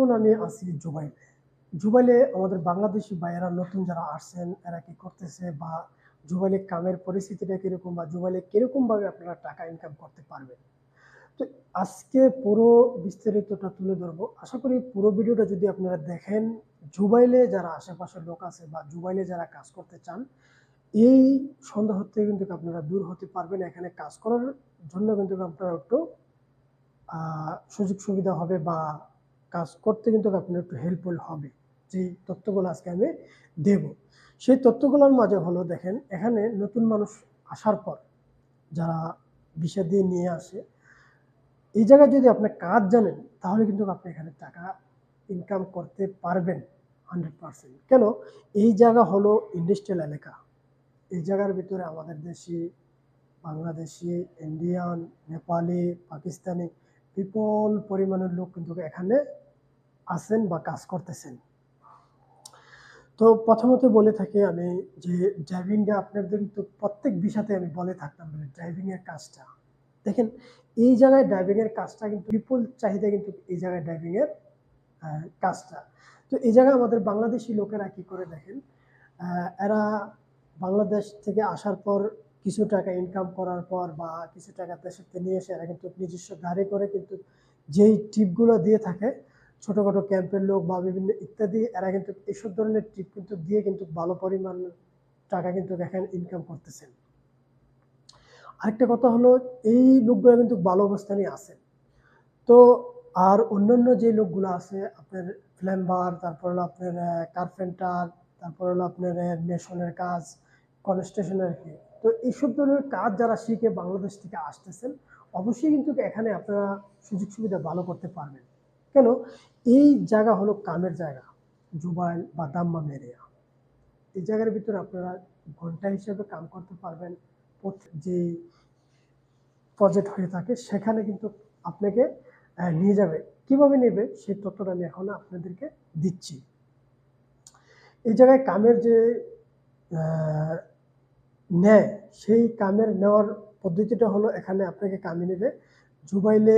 এখন আমি আছি জুবাইলে। জুবাইলে আমাদের বাংলাদেশি ভাইয়েরা নতুন যারা আসছেন, এরা কি করতেছে বা জুবাইলে কামের পরিস্থিতিটা কীরকম বা জুবাইলে কীরকম ভাবে আপনারা টাকা ইনকাম করতে পারবেন? তো আজকে পুরো বিস্তারিতটা তুলে ধরবো। আশা করি পুরো ভিডিওটা যদি আপনারা দেখেন, জুবাইলে যারা আশেপাশের লোক আছে বা জুবাইলে যারা কাজ করতে চান, এই সন্দেহ থেকে কিন্তু আপনারা দূর হতে পারবেন। এখানে কাজ করার জন্য কিন্তু আপনারা একটু সুযোগ সুবিধা হবে বা কাজ করতে কিন্তু আপনার একটু হেল্পফুল হবে। যে তথ্যগুলো আজকে আমি দেব। সেই তথ্যগুলোর মাঝে হলো দেখেন, এখানে নতুন মানুষ আসার পর যারা বিষয় দিয়ে নিয়ে আসে, এই জায়গায় যদি আপনি কাজ জানেন, তাহলে কিন্তু আপনি এখানে টাকা ইনকাম করতে পারবেন হান্ড্রেড পার্সেন্ট কেন? এই জায়গা হলো ইন্ডাস্ট্রিয়াল এলাকা। এই জায়গার ভিতরে আমাদের দেশি, বাংলাদেশি ইন্ডিয়ান নেপালি পাকিস্তানি বিপুল পরিমাণের লোক কিন্তু এখানে আছেন বা কাজ করতেছেন। তো প্রথমত বলে থাকি আমি যে ড্রাইভিংটা আপনাদের কিন্তু প্রত্যেক বিষয়তে আমি বলে থাকতাম মানে ড্রাইভিংয়ের কাজটা। দেখেন, এই জায়গায় ড্রাইভিংয়ের কাজটা কিন্তু বিপুল চাহিদা কিন্তু এই জায়গায় ড্রাইভিংয়ের কাজটা। তো এই জায়গায় আমাদের বাংলাদেশি লোকেরা কি করে দেখেন এরা বাংলাদেশ থেকে আসার পর কিছু টাকা ইনকাম করার পর বা কিছু টাকা দেশের নিয়ে এসে এরা কিন্তু নিজস্ব গাড়ি করে কিন্তু যেই ট্রিপগুলো দিয়ে থাকে ছোটোখাটো ক্যাম্পের লোক বা বিভিন্ন ইত্যাদি, এরা কিন্তু এইসব ধরনের ট্রিপ কিন্তু দিয়ে কিন্তু ভালো পরিমাণ টাকা কিন্তু এখানে ইনকাম করতেছেন আরেকটা কথা হলো, এই লোকগুলো কিন্তু ভালো অবস্থানে আছে। তো আর অন্যান্য যে লোকগুলো আছে, আপনার প্ল্যাম্বার তারপর হলো আপনার কার্পেন্টার তারপর হলো আপনার মেশনের কাজ কনস্ট্রাকশনের তো এইসব ধরনের কাজ যারা শিখে বাংলাদেশ থেকে আসতেছেন, অবশ্যই কিন্তু এখানে আপনারা সুযোগ সুবিধা ভালো করতে পারবেন। কেন? এই জায়গা হলো কামের জায়গা, জুবাইল বা দাম্মাম এরিয়া এই জায়গার ভিতরে আপনারা ঘণ্টা হিসেবে কাম করতে পারবেন। যে প্রজেক্ট হয়ে থাকে, সেখানে কিন্তু আপনাকে নিয়ে যাবে। কীভাবে নেবে, সেই তথ্যটা আমি এখন আপনাদেরকে দিচ্ছি। এই জায়গায় কামের যে নেয় সেই কামের নেওয়ার পদ্ধতিটা হলো এখানে আপনাকে কামে নেবে। জুবাইলে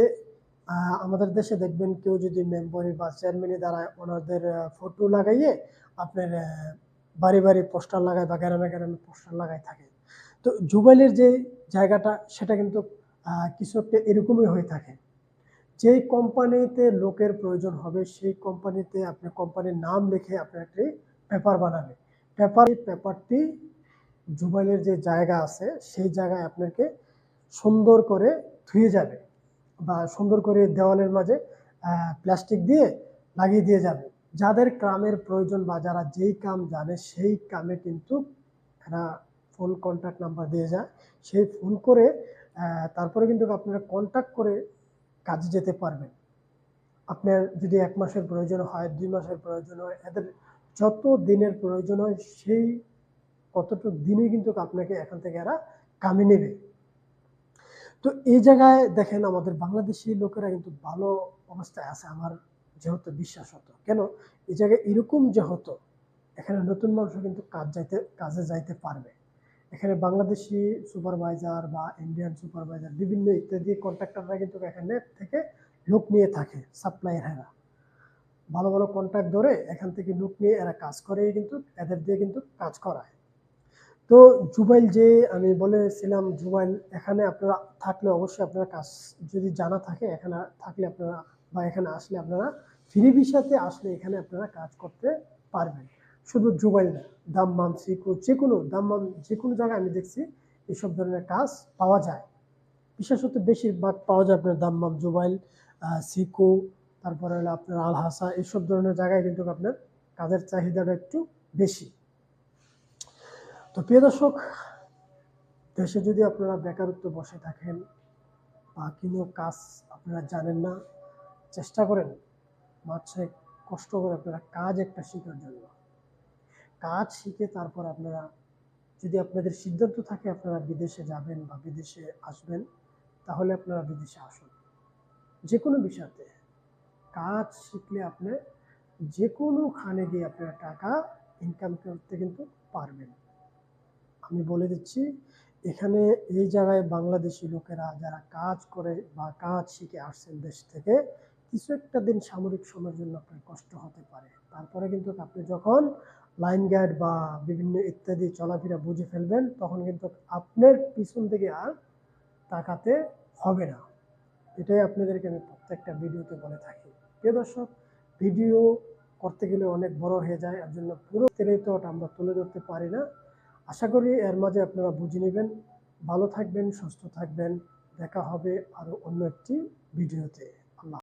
আমাদের দেশে দেখবেন কেউ যদি মেম্বারি বা চেয়ারম্যানি দ্বারা ওনাদের ফটো লাগাইয়ে আপনার বাড়ি বাড়ি পোস্টার লাগায় বা গ্রামে গ্রামে পোস্টার লাগাই থাকে। তো জুবাইলের যে জায়গাটা, সেটা কিন্তু কিছু একটা এরকমই হয়ে থাকে। যেই কোম্পানিতে লোকের প্রয়োজন হবে, সেই কোম্পানিতে আপনি কোম্পানির নাম লিখে আপনার একটি পেপার বানাবে পেপার পেপারটি জুবাইলের যে জায়গা আছে, সেই জায়গায় আপনাকে সুন্দর করে ধুয়ে যাবে। বা সুন্দর করে দেওয়ালের মাঝে প্লাস্টিক দিয়ে লাগিয়ে দিয়ে যাবে। যাদের কামের প্রয়োজন বা যারা যেই কাম জানে, সেই কামে কিন্তু এরা ফোন কন্ট্যাক্ট নাম্বার দিয়ে যায়। সেই ফোন করে তারপরে কিন্তু আপনারা কন্ট্যাক্ট করে কাজে যেতে পারবেন। আপনার যদি এক মাসের প্রয়োজন হয়, দুই মাসের প্রয়োজন হয়, এদের যত দিনের প্রয়োজন হয়, সেই কতটুকু দিনে কিন্তু আপনাকে এখান থেকে এরা কামে নেবে। তো এই জায়গায় দেখেন আমাদের বাংলাদেশি লোকেরা কিন্তু ভালো অবস্থায় আছে, আমার যেহেতু বিশ্বাস হতো। কেন? এই জায়গায় এরকম যে হতো, এখানে নতুন মানুষও কিন্তু কাজ যাইতে, কাজে যাইতে পারবে। এখানে বাংলাদেশি সুপারভাইজার বা ইন্ডিয়ান সুপারভাইজার বিভিন্ন ইত্যাদি কন্ট্রাক্টররা কিন্তু এখানে থেকে লোক নিয়ে থাকে সাপ্লাইয়াররা ভালো ভালো কন্ট্রাক্ট ধরে এখান থেকে লোক নিয়ে এরা কাজ করে কিন্তু, এদের দিয়ে কিন্তু কাজ করায়। তো জুবাইল যে আমি বলেছিলাম, জুবাইল, এখানে আপনারা থাকলে অবশ্যই আপনারা কাজ যদি জানা থাকে, এখানে থাকলে আপনারা বা এখানে আসলে আপনারা ফ্রি ভিসাতে আসলে এখানে আপনারা কাজ করতে পারবেন। শুধু জুবাইল না দাম্মাম সিকু যে কোনো দাম্মাম যে কোনো জায়গায় আমি দেখছি এইসব ধরনের কাজ পাওয়া যায়। বিশেষত বেশিরভাগ পাওয়া যায় আপনার দাম্মাম জুবাইল সিকু তারপরে হলো আপনার আলহাসা এইসব ধরনের জায়গায় কিন্তু আপনার কাজের চাহিদাটা একটু বেশি। তো প্রিয় দর্শক, দেশে যদি আপনারা বেকারত্ব বসে থাকেন বা কোনো কাজ আপনারা জানেন না, চেষ্টা করেন মাঝে কষ্ট করে আপনারা কাজ একটা শেখার জন্য। কাজ শিখে তারপর আপনারা যদি আপনাদের সিদ্ধান্ত থাকে আপনারা বিদেশে যাবেন বা বিদেশে আসবেন, তাহলে আপনারা বিদেশে আসুন। যে কোনো বিষয়তে কাজ শিখলে আপনি যে কোনোখানে গিয়ে আপনারা টাকা ইনকাম করতে কিন্তু পারবেন। আমি বলে দিচ্ছি, এখানে এই জায়গায় বাংলাদেশি লোকেরা যারা কাজ করে বা কাজ শিখে আসছেন দেশ থেকে, কিছু একটা দিন সামরিক সময়ের জন্য আপনার কষ্ট হতে পারে। তারপরে কিন্তু আপনি যখন লাইন গার্ড বা বিভিন্ন ইত্যাদি চলাফেরা বুঝে ফেলবেন, তখন কিন্তু আপনার পিছন থেকে আর তাকাতে হবে না। এটাই আপনাদেরকে আমি প্রত্যেকটা ভিডিওতে বলে থাকি। প্রিয় দর্শক, ভিডিও করতে গেলে অনেক বড় হয়ে যায়, এর জন্য পুরো তেলে তো আমরা তুলে ধরতে পারি না। আশা করি এর মাঝে আপনারা বুঝে নেবেন। ভালো থাকবেন, সুস্থ থাকবেন। দেখা হবে আরও অন্য একটি ভিডিওতে।